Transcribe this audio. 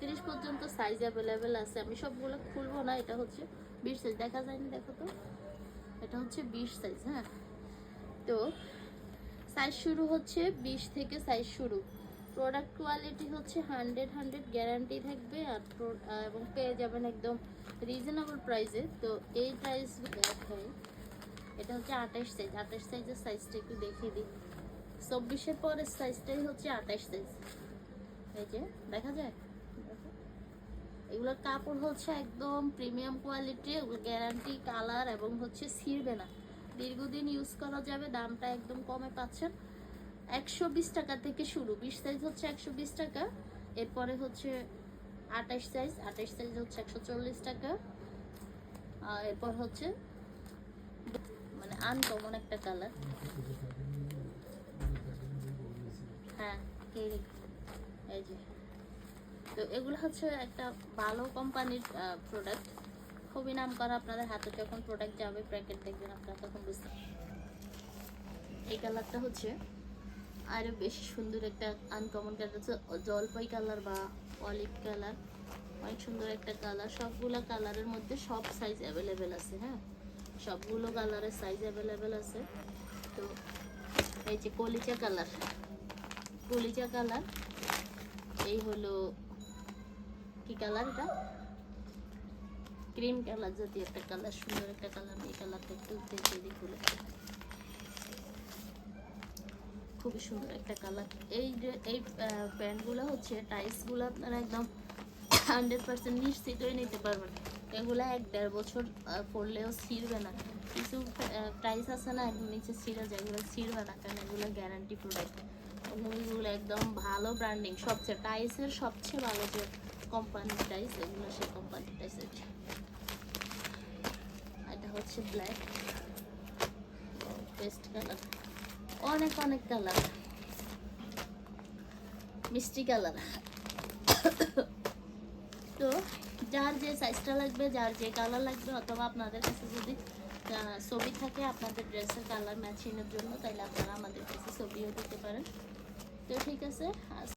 বত্রিশ পর্যন্ত size available আছে। আমি সবগুলো খুলবো না, এটা হচ্ছে বিশ সাইজ দেখা যায়নি, দেখো তো। এটা হচ্ছে বিশ সাইজ হ্যাঁ? তো সাইজ শুরু হচ্ছে বিশ থেকে সাইজ শুরু। প্রোডাক্ট কোয়ালিটি হচ্ছে হান্ড্রেড হান্ড্রেড গ্যারান্টি থাকবে আর এবং পেয়ে যাবেন একদম রিজনেবল প্রাইসে তো এই প্রাইস দেখাই। এটা হচ্ছে আঠাশ সাইজ আঠাশ সাইজের সাইজটা একটু দেখিয়ে দিই। চব্বিশের পরের সাইজটাই হচ্ছে আঠাশ সাইজ এই যে, দেখা যায়। এগুলোর কাপড় হচ্ছে একদম প্রিমিয়াম কোয়ালিটি ওগুলো গ্যারান্টি কালার এবং হচ্ছে ছিঁড়বে না। দীর্ঘদিন ইউজ করা যাবে, দামটা একদম কমে পাচ্ছেন। একশো বিশ টাকা থেকে শুরু, বিশ সাইজ হচ্ছে একশো বিশ টাকা, এরপরে হচ্ছে আঠাশ সাইজ আঠাশ সাইজ হচ্ছে একশো চল্লিশ টাকা এরপর হচ্ছে মানে আনকমন একটা কালার হ্যাঁ এই যে। তো এগুলো হচ্ছে একটা ভালো কোম্পানির প্রোডাক্ট খুবই নাম করা আপনাদের হাতে, যখন প্রোডাক্ট যাবে প্যাকেট দেখবেন আপনারা, তখন বুঝতে এই কালারটা হচ্ছে আরও বেশি সুন্দর একটা আনকমন কালার হচ্ছে জলপাই কালার বা অলিভ কালার অনেক সুন্দর একটা কালার সবগুলো কালারের মধ্যে সব সাইজ অ্যাভেলেবেল আছে হ্যাঁ? সবগুলো কালারের সাইজ অ্যাভেলেবেল আছে। তো এই যে কলিচা কালার কলিচা কালার এই হলো কি কালার এটা? ক্রিম কালার জাতীয় একটা কালার সুন্দর একটা কালার এই কালারটা একটু দিই খুলে খুবই সুন্দর একটা কালার। এই যে, এই প্যান্টগুলো হচ্ছে টাইসগুলো আপনারা একদম হান্ড্রেড পার্সেন্ট নিশ্চিত হয়ে নিতে পারবেন। এগুলো এক দেড় বছর পরলেও ছিঁড়বে না। কিছু প্রাইস আছে না, একদম নিচে ছিঁড়ে যায়, এগুলো ছিঁড়বে না, কারণ এগুলো গ্যারান্টি প্রোডাক্ট এগুলো একদম ভালো ব্র্যান্ডিং সবচেয়ে টাইসের সবচেয়ে ভালো যে কোম্পানির টাইস এগুলো সেই কোম্পানির টাইস এটা হচ্ছে ব্ল্যাক পেস্ট কালার অনেক অনেক কালার মিষ্টি কালার তো যার যে সাইজটা লাগবে, যার যে কালার লাগবে, অথবা আপনাদের কাছে যদি ছবি থাকে আপনাদের ড্রেসের কালার ম্যাচিংয়ের জন্য তাহলে আপনারা আমাদের কাছে ছবিও দিতে পারেন। তো ঠিক আছে